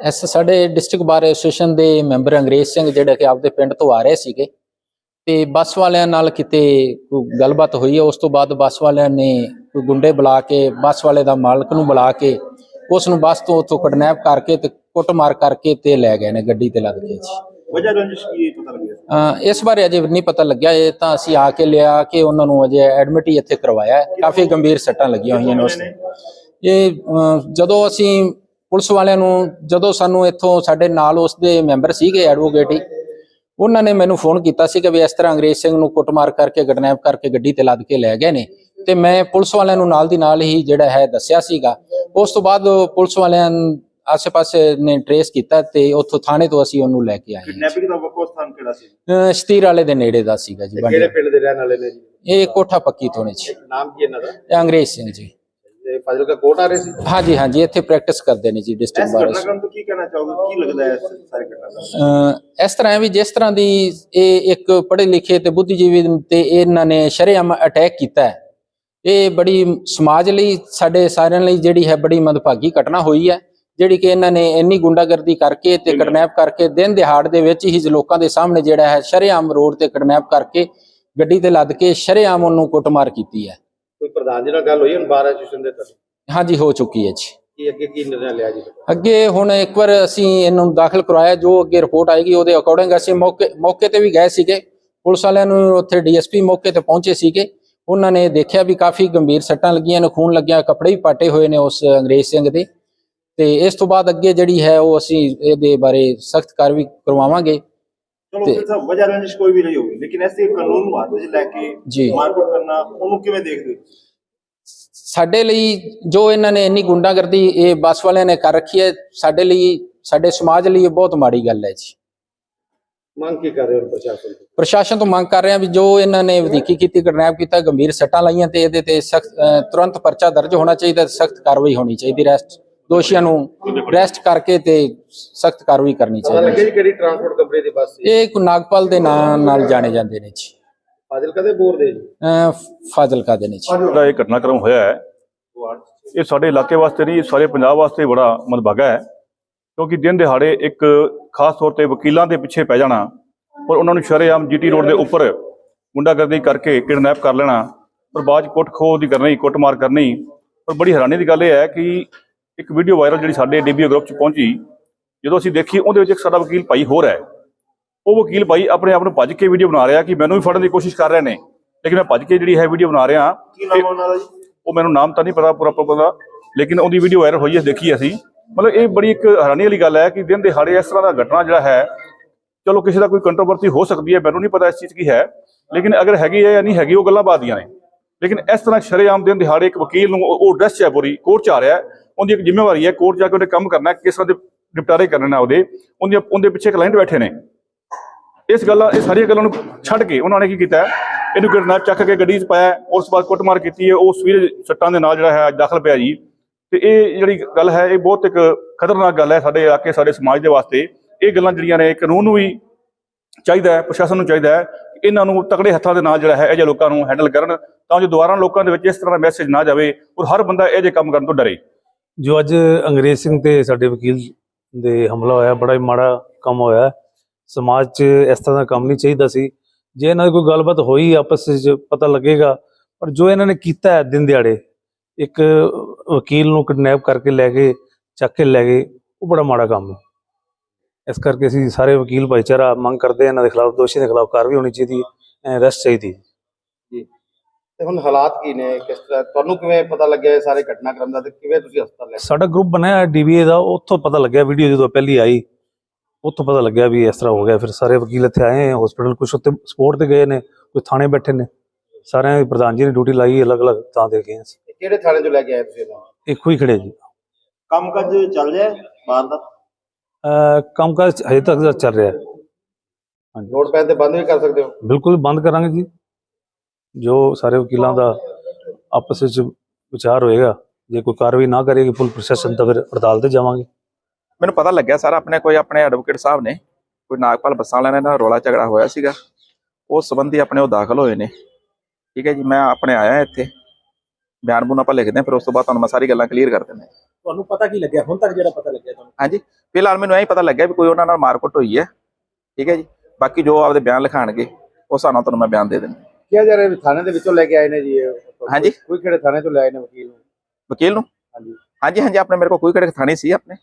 S ਸਾਡੇ district bar association ਦੇ member Angrez Singh ਜਿਹੜੇ ਕਿ ਆਪਦੇ ਪਿੰਡ ਤੋਂ ਆ ਰਹੇ ਸੀਗੇ ਤੇ ਬੱਸ ਵਾਲਿਆਂ ਨਾਲ ਕਿਤੇ ਕੋਈ ਗੱਲਬਾਤ ਹੋਈ ਹੈ ਉਸ ਤੋਂ ਬਾਅਦ ਬੱਸ ਵਾਲਿਆਂ ਨੇ ਕੋਈ ਗੁੰਡੇ ਬੁਲਾ ਕੇ ਬੱਸ ਵਾਲੇ ਦਾ ਮਾਲਕ ਨੂੰ ਬੁਲਾ ਕੇ ਉਸ ਨੂੰ ਬੱਸ ਤੋਂ ਉੱਥੋਂ ਕਿਡਨੈਪ ਕਰਕੇ ਤੇ ਕੁੱਟਮਾਰ ਕਰਕੇ ਤੇ ਲੈ ਗਏ ਨੇ ਗੱਡੀ ਤੇ ਲੱਦ ਕੇ ਜੀ। ਵਜ੍ਹਾ ਰੰਜਿਸ਼ ਕੀ ਪਤਾ ਲੱਗਿਆ? ਅਹ ਇਸ ਬਾਰੇ ਅਜੇ ਨਹੀਂ ਪਤਾ ਲੱਗਿਆ ਇਹ ਤਾਂ ਅਸੀਂ ਆ ਕੇ ਲਿਆ ਕਿ ਉਹਨਾਂ ਨੂੰ ਅਜੇ ਐਡਮਿਟ ਹੀ ਇੱਥੇ ਕਰਵਾਇਆ। ਕਾਫੀ ਗੰਭੀਰ ਸੱਟਾਂ ਲੱਗੀਆਂ ਹੋਈਆਂ ਨੇ ਉਸ ਇਹ ਜਦੋਂ ਅਸੀਂ ਪੁਲਿਸ ਵਾਲਿਆਂ ਨੂੰ ਜਦੋਂ ਸਾਨੂੰ ਇੱਥੋਂ ਸਾਡੇ ਨਾਲ ਉਸ ਦੇ ਮੈਂਬਰ ਸੀਗੇ ਐਡਵੋਕੇਟ ਹੀ ਉਹਨਾਂ ਨੇ ਮੈਨੂੰ ਫੋਨ ਕੀਤਾ ਸੀ ਕਿ ਵੀ ਇਸ ਤਰ੍ਹਾਂ ਅੰਗਰੇਜ਼ ਸਿੰਘ ਨੂੰ ਕੁੱਟਮਾਰ ਕਰਕੇ ਕਿਡਨੈਪ ਕਰਕੇ ਗੱਡੀ ਤੇ ਲੱਦ ਕੇ ਲੈ ਗਏ ਨੇ। ਤੇ ਮੈਂ ਪੁਲਿਸ ਵਾਲਿਆਂ ਨੂੰ ਨਾਲ ਦੀ ਨਾਲ ਹੀ ਜਿਹੜਾ ਹੈ ਦੱਸਿਆ ਸੀਗਾ। ਉਸ ਤੋਂ ਬਾਅਦ ਪੁਲਿਸ ਵਾਲਿਆਂ ਆਸੇ-ਪਾਸੇ ਨੇ ਟਰੇਸ ਕੀਤਾ ਤੇ ਉੱਥੋਂ ਥਾਣੇ ਤੋਂ ਅਸੀਂ ਉਹਨੂੰ ਲੈ ਕੇ ਆਏ। ਕਿਡਨੈਪਿੰਗ ਦਾ ਵੱਖੋ ਸਥਾਨ ਕਿਹੜਾ ਸੀ? ਸ਼ਤੀਰ ਵਾਲੇ ਦੇ ਨੇੜੇ ਦਾ ਸੀਗਾ ਜੀ ਕਿਹੜੇ ਪਿੰਡ ਦੇ ਰਹਿਣ ਵਾਲੇ ਨੇ ਜੀ? ਇਹ ਕੋਠਾ ਪੱਕੀ ਤੋਂ ਨੇ ਜੀ ਨਾਮ ਕੀ ਇਹਨਾਂ ਦਾ? ਇਹ ਅੰਗਰੇਜ਼ ਸਿੰਘ ਜੀ। ਫਾਜ਼ਿਲਕਾ ਕੋਟ ਆ ਰਹੇ ਸੀ? ਹਾਂਜੀ ਹਾਂਜੀ ਇੱਥੇ ਪ੍ਰੈਕਟਿਸ ਕਰਦੇ ਨੇ ਜੀ ਇਸ ਡਿਸਟ੍ਰਿਕਟ ਬਾਰ ਘਟਨਾਕ੍ਰਮ ਤੋਂ ਕੀ ਕਹਿਣਾ ਚਾਹੋਗੇ? ਕੀ ਲੱਗਦਾ ਹੈ ਇਸ ਸਾਰੇ ਇਸ ਤਰ੍ਹਾਂ ਹੈ ਵੀ ਜਿਸ ਤਰ੍ਹਾਂ ਦੀ ਇਹ ਇੱਕ ਪੜ੍ਹੇ ਲਿਖੇ ਤੇ ਬੁੱਧੀਜੀਵੀ ਤੇ ਇਹਨਾਂ ਨੇ ਸ਼ਰੇਆਮ ਅਟੈਕ ਕੀਤਾ ਹੈ ਇਹ ਬੜੀ ਸਮਾਜ ਲਈ ਸਾਡੇ ਸਾਰਿਆਂ ਲਈ ਜਿਹੜੀ ਹੈ ਬੜੀ ਮੰਦਭਾਗੀ ਘਟਨਾ ਹੋਈ ਹੈ ਜਿਹੜੀ ਕਿ ਇਹਨਾਂ ਨੇ ਇੰਨੀ ਗੁੰਡਾਗਰਦੀ ਕਰਕੇ ਤੇ ਕਿਡਨੈਪ ਕਰਕੇ ਦਿਨ ਦਿਹਾੜ ਦੇ ਵਿੱਚ ਹੀ ਲੋਕਾਂ ਦੇ ਸਾਹਮਣੇ ਜਿਹੜਾ ਹੈ ਸ਼ਰੇਆਮ ਰੋਡ ਤੇ ਕਿਡਨੈਪ ਕਰਕੇ ਗੱਡੀ ਤੇ ਲੱਦ ਕੇ ਸ਼ਰੇਆਮ ਉਹਨੂੰ ਕੁੱਟਮਾਰ ਕੀਤੀ ਹੈ। ਪ੍ਰਧਾਨ ਜੀ ਨਾਲ ਗੱਲ ਹੋਈ ਹੁਣ ਬਾਰ ਐਸੋਸੀਏਸ਼ਨ ਦੇ ਤੱਕ ਹਾਂਜੀ ਹੋ ਚੁੱਕੀ ਹੈ ਜੀ। ਕੀ ਅੱਗੇ ਕੀ ਨਿਰਣਾ ਲਿਆ ਜੀ? ਅੱਗੇ ਹੁਣ ਇੱਕ ਵਾਰ ਅਸੀਂ ਇਹਨੂੰ ਦਾਖਲ ਕਰਵਾਇਆ ਜੋ ਅੱਗੇ ਰਿਪੋਰਟ ਆਏਗੀ ਉਹਦੇ ਅਕੋਰਡਿੰਗ ਅਸੀਂ ਮੌਕੇ ਮੌਕੇ ਤੇ ਵੀ ਗਏ ਸੀਗੇ। ਪੁਲਿਸ ਵਾਲਿਆਂ ਨੂੰ ਉੱਥੇ ਡੀਐਸਪੀ ਮੌਕੇ ਤੇ ਪਹੁੰਚੇ ਸੀਗੇ। ਉਹਨਾਂ ਨੇ ਦੇਖਿਆ ਵੀ ਕਾਫੀ ਗੰਭੀਰ ਸੱਟਾਂ ਲੱਗੀਆਂ ਨੇ ਖੂਨ ਲੱਗਿਆ ਕੱਪੜੇ ਵੀ ਪਾਟੇ ਹੋਏ ਨੇ ਉਸ ਅੰਗਰੇਜ਼ ਸਿੰਘ ਦੇ। ਤੇ ਇਸ ਤੋਂ ਬਾਅਦ ਅੱਗੇ ਜਿਹੜੀ ਹੈ ਉਹ ਅਸੀਂ ਇਹਦੇ ਬਾਰੇ ਸਖਤ ਕਾਰਵਾਈ ਕਰਵਾਵਾਂਗੇ। ਚਲੋ ਤੇ- ਫਿਰ ਤਾਂ ਵਜ੍ਹਾ ਰੰਜਿਸ਼ ਕੋਈ ਵੀ ਨਹੀਂ ਹੋਗੀ ਲੇਕਿਨ ਐਸੇ ਕਾਨੂੰਨ ਨੂੰ ਹੱਥ ਲੈ ਕੇ। ਮਾਰਕੁੱਟ ਕਰਨਾ ਉਹਨੂੰ ਕਿਵੇਂ ਦੇਖਦੇ ਹੋ? ਸਾਡੇ ਲਈ ਜੋ ਇਹਨਾਂ ਨੇ ਇੰਨੀ ਗੁੰਡਾਗਰਦੀ ਇਹ ਬੱਸ ਵਾਲਿਆਂ ਨੇ ਕਰ ਰੱਖੀ ਹੈ ਸਾਡੇ ਲਈ ਸਾਡੇ ਸਮਾਜ ਲਈ ਇਹ ਬਹੁਤ ਮਾੜੀ ਗੱਲ ਹੈ ਜੀ। ਮੰਗ ਕੀ ਕਰ ਰਹੇ ਹੋ ਪ੍ਰਸ਼ਾਸਨ ਤੋਂ? ਪ੍ਰਸ਼ਾਸਨ ਤੋਂ ਮੰਗ ਕਰ ਰਹੇ ਹਾਂ ਵੀ ਜੋ ਇਹਨਾਂ ਨੇ ਵਧੀਕੀ ਕੀਤੀ ਕਿਡਨੈਪ ਕੀਤਾ ਗੰਭੀਰ ਸੱਟਾਂ ਲਾਈਆਂ ਤੇ ਇਹਦੇ ਤੇ ਸਖਤ ਤੁਰੰਤ ਪਰਚਾ ਦਰਜ ਹੋਣਾ ਚਾਹੀਦਾ ਸਖਤ ਕਾਰਵਾਈ ਹੋਣੀ ਚਾਹੀਦੀ ਰੈਸਟ ਦੋਸ਼ੀਆਂ ਨੂੰ ਰੈਸਟ ਕਰਕੇ ਤੇ ਸਖਤ ਕਾਰਵਾਈ ਕਰਨੀ ਚਾਹੀਦੀ ਲੱਗਿਆ ਜੀ ਕਿਹੜੀ ਟਰਾਂਸਪੋਰਟ ਕੰਪਨੀ ਦੀ ਬੱਸ ਇਹ ਇੱਕ ਨਾਗਪਾਲ ਦੇ ਨਾਂ ਨਾਲ ਜਾਣੇ ਜਾਂਦੇ ਨੇ ਜੀ। ਫਾਜ਼ਿਲਕਾ ਦੇ ਬੋਰ ਦੇ ਜੀ? ਅਹ ਫਾਜ਼ਿਲਕਾ ਦੇ ਨੇ ਜੀ। ਜਿਹੜਾ ਇਹ ਘਟਨਾਕ੍ਰਮ ਹੋਇਆ ਹੈ। ਇਹ ਸਾਡੇ ਇਲਾਕੇ ਵਾਸਤੇ ਨਹੀਂ ਸਾਰੇ ਪੰਜਾਬ ਵਾਸਤੇ ਬੜਾ ਮਦਭਾਗਾ ਹੈ। ਕਿਉਂਕਿ ਦਿਨ ਦਿਹਾੜੇ ਇੱਕ ਖਾਸ ਤੌਰ ਤੇ ਵਕੀਲਾਂ ਦੇ ਪਿੱਛੇ ਪੈ ਜਾਣਾ ਔਰ ਉਹਨਾਂ ਨੂੰ ਸ਼ਰੇਆਮ ਜੀਟੀ ਰੋਡ ਦੇ ਉੱਪਰ ਗੁੰਡਾਗਰਦੀ ਕਰਕੇ ਕਿਡਨੈਪ ਕਰ ਲੈਣਾ ਔਰ ਬਾਅਦ 'ਚ ਕੁੱਟ ਖੋਹ ਦੀ ਕਰਨੀ ਕੁੱਟਮਾਰ ਕਰਨੀ। ਔਰ ਬੜੀ ਹੈਰਾਨੀ ਦੀ ਗੱਲ ਇਹ ਹੈ ਕਿ ਇੱਕ ਵੀਡੀਓ ਵਾਇਰਲ ਜਿਹੜੀ ਸਾਡੇ ਡੀਬੀਓ ਗਰੁੱਪ 'ਚ ਪਹੁੰਚੀ ਜਦੋਂ ਅਸੀਂ ਦੇਖੀ ਉਹਦੇ ਵਿੱਚ ਇੱਕ ਸਾਡਾ ਵਕੀਲ ਭਾਈ ਹੋਰ ਹੈ। ਉਹ ਵਕੀਲ ਭਾਈ ਆਪਣੇ ਆਪ ਨੂੰ ਭੱਜ ਕੇ ਵੀਡੀਓ ਬਣਾ ਰਿਹਾ ਕਿ ਮੈਨੂੰ ਵੀ ਫੜਨ ਦੀ ਕੋਸ਼ਿਸ਼ ਕਰ ਰਹੇ ਨੇ। ਲੇਕਿਨ ਮੈਂ ਭੱਜ ਕੇ ਜਿਹੜੀ ਹੈ ਵੀਡੀਓ ਬਣਾ ਰਿਹਾ ਕੀ ਨਾਮ ਉਹਨਾਂ ਦਾ ਜੀ? ਉਹ ਮੈਨੂੰ ਨਾਮ ਤਾਂ ਨਹੀਂ ਪਤਾ ਪੂਰਾ ਪੂਰਾ ਦਾ ਲੇਕਿਨ ਉਹਦੀ ਵੀਡੀਓ ਵਾਇਰਲ ਹੋਈ ਹੈ ਦੇਖੀ ਅਸੀਂ। ਮਤਲਬ ਇਹ ਬੜੀ ਇੱਕ ਹੈਰਾਨੀ ਵਾਲੀ ਗੱਲ ਹੈ ਕਿ ਦਿਨ ਦਿਹਾੜੇ ਇਸ ਤਰ੍ਹਾਂ ਦਾ ਘਟਨਾ ਜਿਹੜਾ ਹੈ ਚਲੋ ਕਿਸੇ ਦਾ ਕੋਈ ਕੰਟਰੋਵਰਸੀ ਹੋ ਸਕਦੀ ਹੈ ਮੈਨੂੰ ਨਹੀਂ ਪਤਾ ਇਸ ਚੀਜ਼ ਕੀ ਹੈ ਲੇਕਿਨ ਅਗਰ ਹੈਗੀ ਹੈ ਜਾਂ ਨਹੀਂ ਹੈਗੀ ਉਹ ਗੱਲਾਂ ਬਾਤ ਦੀਆਂ ਨੇ। ਲੇਕਿਨ ਇਸ ਤਰ੍ਹਾਂ ਸ਼ਰੇਆਮ ਦਿਨ ਦਿਹਾੜੇ ਇੱਕ ਵਕੀਲ ਨੂੰ ਉਹ ਡਰੈਸ ਚ ਹੈ ਪੂਰੀ ਕੋਰਟ ਚ ਆ ਰਿਹਾ ਉਹਦੀ ਇੱਕ ਜ਼ਿੰਮੇਵਾਰੀ ਹੈ ਕੋਰਟ ਜਾ ਕੇ ਉਹਨੇ ਕੰਮ ਕਰਨਾ ਕਿਸ ਤਰ੍ਹਾਂ ਦੇ ਨਿਪਟਾਰੇ ਕਰਨੇ ਨੇ ਉਹਦੇ ਉਹਦੇ ਪਿੱਛੇ ਕਲਾਇੰਟ ਬੈਠੇ ਨੇ। ਇਸ ਗੱਲਾਂ, ਇਹ ਸਾਰੀਆਂ ਗੱਲਾਂ ਨੂੰ ਛੱਡ ਕੇ ਉਹਨਾਂ ਨੇ ਕੀ ਕੀਤਾ ਇਹਨੂੰ ਕਿਡਨੈਪ ਚੱਕ ਕੇ ਗੱਡੀ 'ਚ ਪਾਇਆ ਉਸ ਤੋਂ ਬਾਅਦ ਕੁੱਟਮਾਰ ਕੀਤੀ ਹੈ, ਉਹ ਸਵੀਰ ਸੱਟਾਂ ਦੇ ਨਾਲ ਜਿਹੜਾ ਹੈ, ਅੱਜ ਦਾਖਲ ਪਿਆ ਜੀ। ਤੇ ਇਹ ਜਿਹੜੀ ਗੱਲ ਹੈ, ਇਹ ਬਹੁਤ ਇੱਕ ਖਤਰਨਾਕ ਗੱਲ ਹੈ ਸਾਡੇ ਇਲਾਕੇ, ਸਾਡੇ ਸਮਾਜ ਦੇ ਵਾਸਤੇ। ਇਹ ਗੱਲਾਂ ਜਿਹੜੀਆਂ ਨੇ ਕਾਨੂੰਨ ਨੂੰ ਵੀ ਚਾਹੀਦਾ ਹੈ, ਪ੍ਰਸ਼ਾਸਨ ਨੂੰ ਚਾਹੀਦਾ ਹੈ ਇਹਨਾਂ ਨੂੰ ਤਕੜੇ ਹੱਥਾਂ ਦੇ ਨਾਲ ਜਿਹੜਾ ਹੈ, ਇਹ ਜਿਹੇ ਲੋਕਾਂ ਨੂੰ ਹੈਂਡਲ ਕਰਨ ਤਾਂ ਜੋ ਦੁਬਾਰਾ ਲੋਕਾਂ ਦੇ ਵਿੱਚ ਇਸ ਤਰ੍ਹਾਂ ਦਾ ਮੈਸੇਜ ਨਾ ਜਾਵੇ ਔਰ ਹਰ ਬੰਦਾ ਇਹ ਜਿਹੇ ਕੰਮ ਕਰਨ ਤੋਂ ਡਰੇ। ਜੋ ਅੱਜ ਅੰਗਰੇਜ਼ ਸਿੰਘ ਤੇ ਸਾਡੇ ਵਕੀਲ ਦੇ ਹਮਲਾ ਹੋਇਆ, ਬੜਾ ਹੀ ਮਾੜਾ ਕੰਮ ਹੋਇਆ। ਸਮਾਜ 'ਚ ਇਸ ਤਰ੍ਹਾਂ ਦਾ ਕੰਮ ਨਹੀਂ ਚਾਹੀਦਾ ਸੀ। ਜੇ ਇਹਨਾਂ ਦੀ ਕੋਈ ਗੱਲਬਾਤ ਹੋਈ ਆਪਸ ਵਿੱਚ ਪਤਾ ਲੱਗੇਗਾ। ਪਰ ਜੋ ਇਹਨਾਂ ਨੇ ਕੀਤਾ ਹੈ ਦਿਨ ਦਿਹਾੜੇ ਇੱਕ ਵਕੀਲ ਨੂੰ ਕਿਡਨੈਪ ਕਰਕੇ ਲੈ ਕੇ ਚੱਕ ਕੇ ਲੈ ਗਏ ਉਹ ਬੜਾ ਮਾੜਾ ਕੰਮ ਹੈ। ਇਸ ਕਰਕੇ ਅਸੀਂ ਸਾਰੇ ਵਕੀਲ ਭਾਈਚਾਰਾ ਮੰਗ ਕਰਦੇ ਇਹਨਾਂ ਦੇ ਖਿਲਾਫ ਦੋਸ਼ੀ ਦੇ ਖਿਲਾਫ ਕਾਰਵਾਈ ਹੋਣੀ ਚਾਹੀਦੀ ਹੈ ਅਰੈਸਟ ਚਾਹੀਦੀ ਹੈ। ਤੇ ਹੁਣ ਹਾਲਾਤ ਕੀ ਨੇ? ਕਿਸ ਤਰ੍ਹਾਂ ਤੁਹਾਨੂੰ ਕਿਵੇਂ ਪਤਾ ਲੱਗਿਆ ਇਹ ਸਾਰੇ ਘਟਨਾਕ੍ਰਮ ਦਾ ਤੇ ਕਿਵੇਂ ਤੁਸੀਂ ਹਸਪਤਾਲ ਲੈ ਸਾਡਾ ਗਰੁੱਪ ਬਣਿਆ ਡੀਬੀਏ ਦਾ ਉੱਥੋਂ ਪਤਾ ਲੱਗਿਆ ਵੀਡੀਓ ਜਦੋਂ ਪਹਿਲੀ ਆਈ। ਉੱਥੋਂ ਪਤਾ ਲੱਗਿਆ ਵੀ ਇਸ ਤਰ੍ਹਾਂ ਹੋ ਗਿਆ। ਫਿਰ ਸਾਰੇ ਵਕੀਲ ਇੱਥੇ ਆਏ ਹਸਪੀਟਲ ਕੁਝ ਉੱਤੇ ਸਪੋਰਟ ਤੇ ਗਏ ਨੇ ਕੋਈ ਥਾਣੇ ਬੈਠੇ ਨੇ। ਸਾਰਿਆਂ ਦੀ ਪ੍ਰਧਾਨ ਜੀ ਨੇ ਡਿਊਟੀ ਲਾਈ ਅਲੱਗ-ਅਲੱਗ ਤੇ ਗਏ ਅਸੀਂ ਤੇ ਕਿਹੜੇ ਥਾਣੇ ਤੋਂ ਲੈ ਕੇ ਆਏ ਤੁਸੀਂ ਇਹਨੂੰ? ਇੱਕੋ ਹੀ ਖੜੇ ਜੀ। ਕੰਮ ਕਾਜ ਚੱਲ ਰਿਹਾ ਬਾਹਰ ਦਾ? ਕੰਮਕਾਜ ਹਜੇ ਤੱਕ ਦਾ ਚੱਲ ਰਿਹਾ ਹੈ। ਹਾਂਜੀ। ਲੋਡ ਪੈਣ ਤੇ ਬੰਦ ਵੀ ਕਰ ਸਕਦੇ ਹੋ? ਬਿਲਕੁਲ ਬੰਦ ਕਰਾਂਗੇ ਜੀ। ਜੋ ਸਾਰੇ ਵਕੀਲਾਂ ਦਾ ਆਪਸ ਵਿੱਚ ਵਿਚਾਰ ਹੋਏਗਾ ਜੇ ਕੋਈ ਕਾਰਵਾਈ ਨਾ ਕਰੇਗੀ ਪੁਲਿਸ ਪ੍ਰਸ਼ਾਸਨ ਤਾਂ ਫਿਰ ਹੜਤਾਲ ਤੇ ਜਾਵਾਂਗੇ। ਮੈਨੂੰ ਪਤਾ ਲੱਗਿਆ ਸਰ ਆਪਣੇ ਕੋਈ ਆਪਣੇ ਐਡਵੋਕੇਟ ਸਾਹਿਬ ਨੇ ਕੋਈ ਨਾਗਪਾਲ ਬੱਸਾਂ ਵਾਲਿਆਂ ਨਾਲ ਰੌਲਾ ਝਗੜਾ ਹੋਇਆ ਸੀਗਾ। ਉਸ ਸੰਬੰਧੀ ਆਪਣੇ ਉਹ ਦਾਖਲ ਹੋਏ ਨੇ। ਠੀਕ ਹੈ ਜੀ ਮੈਂ ਆਪਣੇ ਆਇਆ ਇੱਥੇ। ਬਿਆਨ ਬੂਨ ਆਪਾਂ ਲਿਖਦੇ ਹਾਂ ਫਿਰ ਉਸ ਤੋਂ ਬਾਅਦ ਤੁਹਾਨੂੰ ਮੈਂ ਸਾਰੀ ਗੱਲਾਂ ਕਲੀਅਰ ਕਰ ਦਿੰਦਾ। ਤੁਹਾਨੂੰ ਪਤਾ ਕੀ ਲੱਗਿਆ? ਹੁਣ ਤੱਕ ਜਿਹੜਾ ਪਤਾ ਲੱਗਿਆ ਤੁਹਾਨੂੰ? ਹਾਂਜੀ। ਫਿਲਹਾਲ ਮੈਨੂੰ ਐਂ ਪਤਾ ਲੱਗਿਆ ਵੀ ਕੋਈ ਉਹਨਾਂ ਨਾਲ ਮਾਰਕੁੱਟ ਹੋਈ ਹੈ। ਠੀਕ ਹੈ ਜੀ। ਬਾਕੀ ਜੋ ਆਪਦੇ ਬਿਆਨ ਲਿਖਾਣਗੇ ਉਹ ਸਾਨੂੰ ਤੁਹਾਨੂੰ ਮੈਂ ਬਿਆਨ ਦੇ ਦਿੰਦਾ। ਕਿਹਾ ਜਾ ਰਿਹਾ ਵੀ ਥਾਣੇ ਦੇ ਵਿੱਚੋਂ ਲੈ ਕੇ ਆਏ ਨੇ ਜੀ ਇਹ? ਹਾਂਜੀ। ਕੋਈ ਕਿਹੜੇ ਥਾਣੇ ਤੋਂ ਲੈ ਆਏ ਨੇ ਵਕੀਲ ਨੂੰ? ਵਕੀਲ ਨੂੰ? ਹਾਂਜੀ। ਹਾਂਜੀ ਹਾਂਜੀ ਆਪਣੇ ਮੇਰੇ ਕੋਲ ਕੋਈ ਕਿਹੜੇ ਥਾਣੇ ਸੀ ਆਪਣੇ?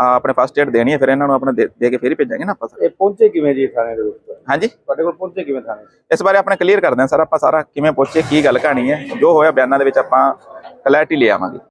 ਆਪਣੇ ਫਸਟ ਏਡ ਦੇਣੀ ਹੈ ਫਿਰ ਇਹਨਾਂ ਨੂੰ ਆਪਣੇ ਦੇ ਕੇ ਫਿਰ ਹੀ ਭੇਜਾਂਗੇ ਨਾ ਆਪਾਂ ਸਰ। ਇਹ ਪਹੁੰਚੇ ਕਿਵੇਂ ਜੀ ਥਾਣੇ ਦੇ ਵਿੱਚ? ਹਾਂਜੀ। ਤੁਹਾਡੇ ਕੋਲ ਪਹੁੰਚੇ ਕਿਵੇਂ ਥਾਣੇ ਇਸ ਬਾਰੇ ਆਪਣੇ ਕਲੀਅਰ ਕਰਦੇ ਹਾਂ ਸਰ ਆਪਾਂ ਸਾਰਾ ਕਿਵੇਂ ਪਹੁੰਚੇ ਕੀ ਗੱਲ ਕਹਾਣੀ ਹੈ ਜੋ ਹੋਇਆ ਬਿਆਨਾਂ ਦੇ ਵਿੱਚ ਆਪਾਂ ਕਲੈਰਿਟੀ ਲੈ ਆਵਾਂਗੇ।